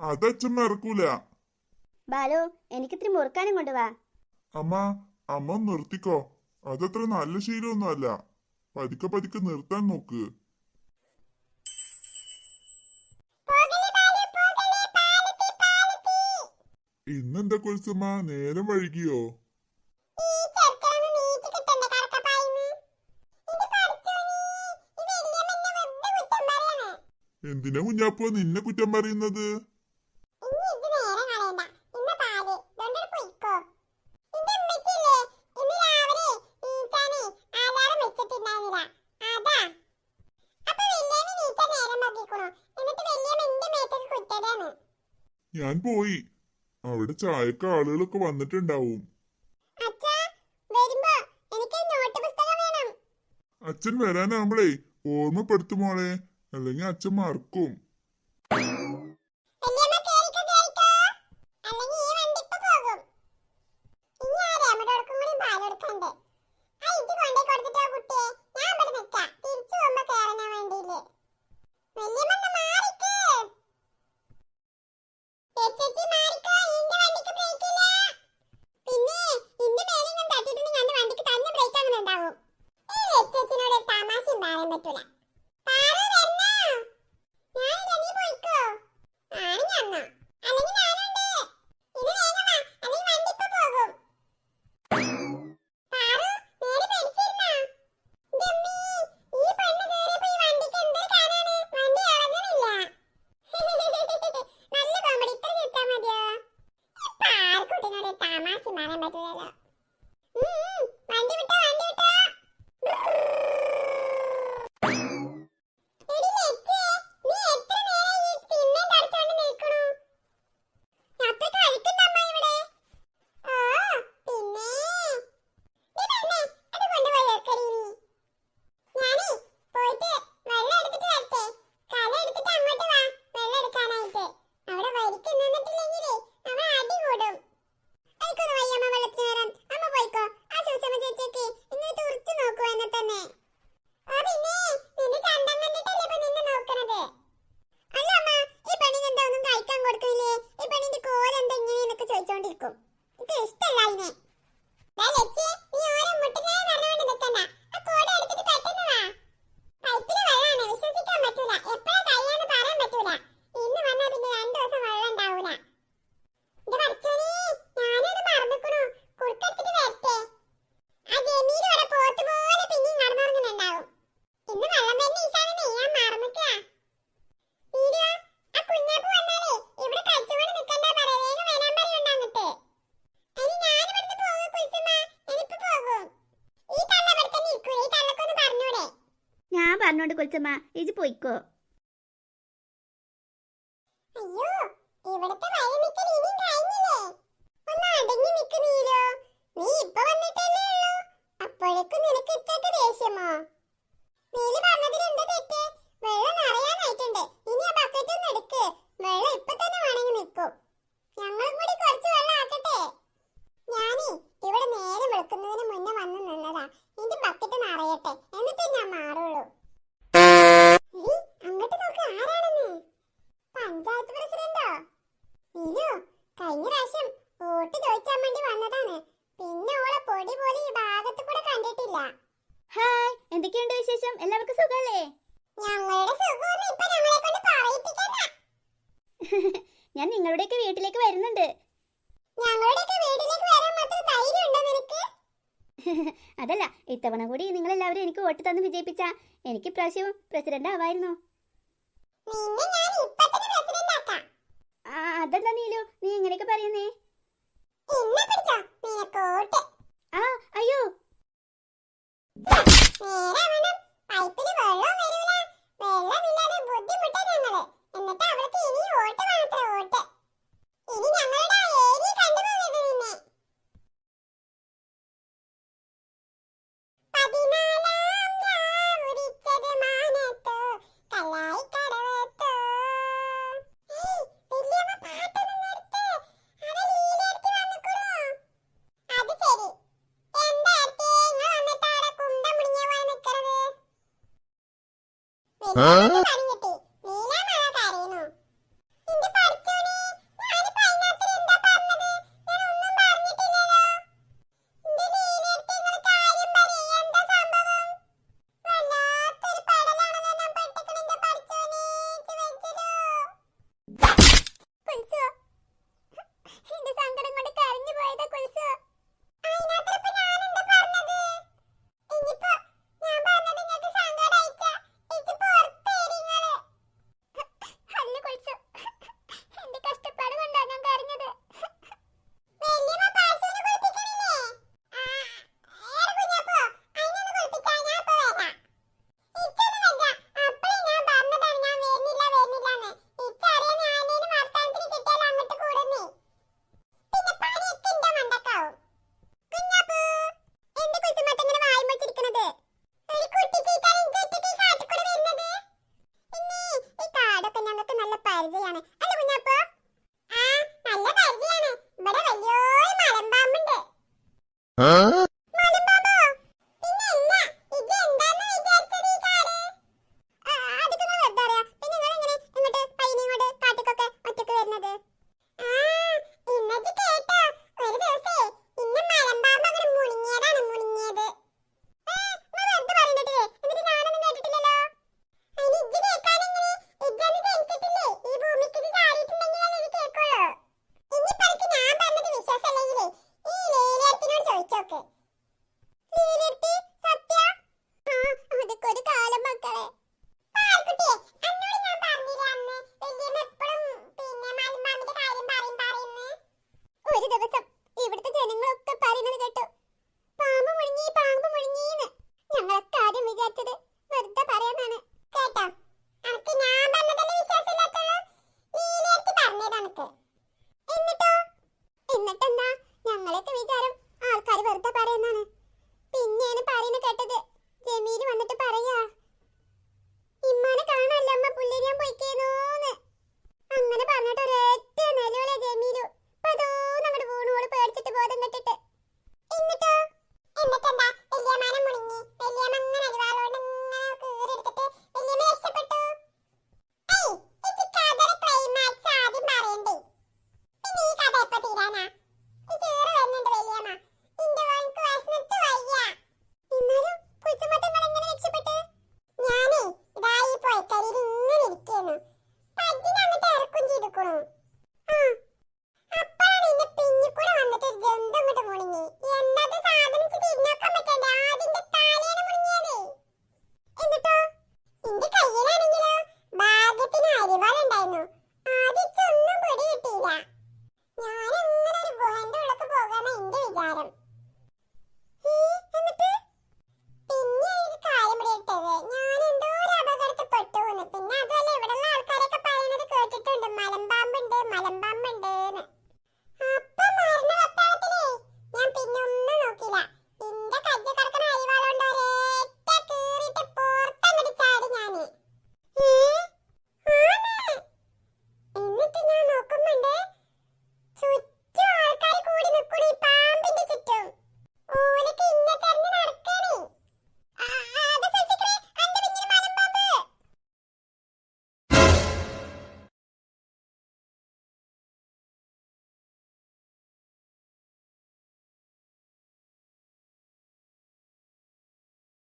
അത് അച്ഛമ്മ ബാലു എനിക്ക് എനിക്കിത്തിരി മുറുക്കാനും കൊണ്ടുവാ. അമ്മ അമ്മ നിർത്തിക്കോ. അതത്ര നല്ല ശീലമൊന്നുമല്ല. പതുക്കെ പതുക്കെ നിർത്താൻ നോക്ക്. ഇന്നെന്താ കുറിച്ചമ്മ നേരം വഴുകിയോ എന്തിനാ കുഞ്ഞാപ്പോ നിന്നെ കുറ്റം പറയുന്നത്? ഞാൻ പോയി. അവിടെ ചായക്ക് ആളുകളൊക്കെ വന്നിട്ടുണ്ടാവും. അച്ഛൻ വരാനാകുമ്പളേ ഓർമ്മപ്പെടുത്തുമോളെ അല്ലെങ്കിൽ അച്ഛൻ മറക്കും. കൊച്ചമ്മ ഇജ് പോയിക്കോ ഞാൻ നിങ്ങളുടെയൊക്കെ വീട്ടിലേക്ക് വരുന്നുണ്ട്. അതല്ല ഇത്തവണ കൂടി നിങ്ങൾ എല്ലാവരും എനിക്ക് വോട്ട് തന്ന് വിജയിപ്പിച്ച. എനിക്ക് ഇപ്രാവശ്യം പ്രസിഡന്റ് ആവായിരുന്നു? അതെന്താ നീലു? നീ ഇങ്ങനെയൊക്കെ പറയുന്നേ. ആ അയ്യോ. നേരെ വേണം. പൈപ്പിൽ വെള്ളം വരില്ല വെള്ളമില്ലാതെ ബുദ്ധിമുട്ടാ ഞങ്ങൾ. എന്നിട്ട് അവൾക്ക് ഇനി വോട്ട് മാത്രം വോട്ട്. ഇനി ഞങ്ങളുടെ ഏരിയ കണ്ടു പോകരുത് നിന്നെ. Huh? Huh? く。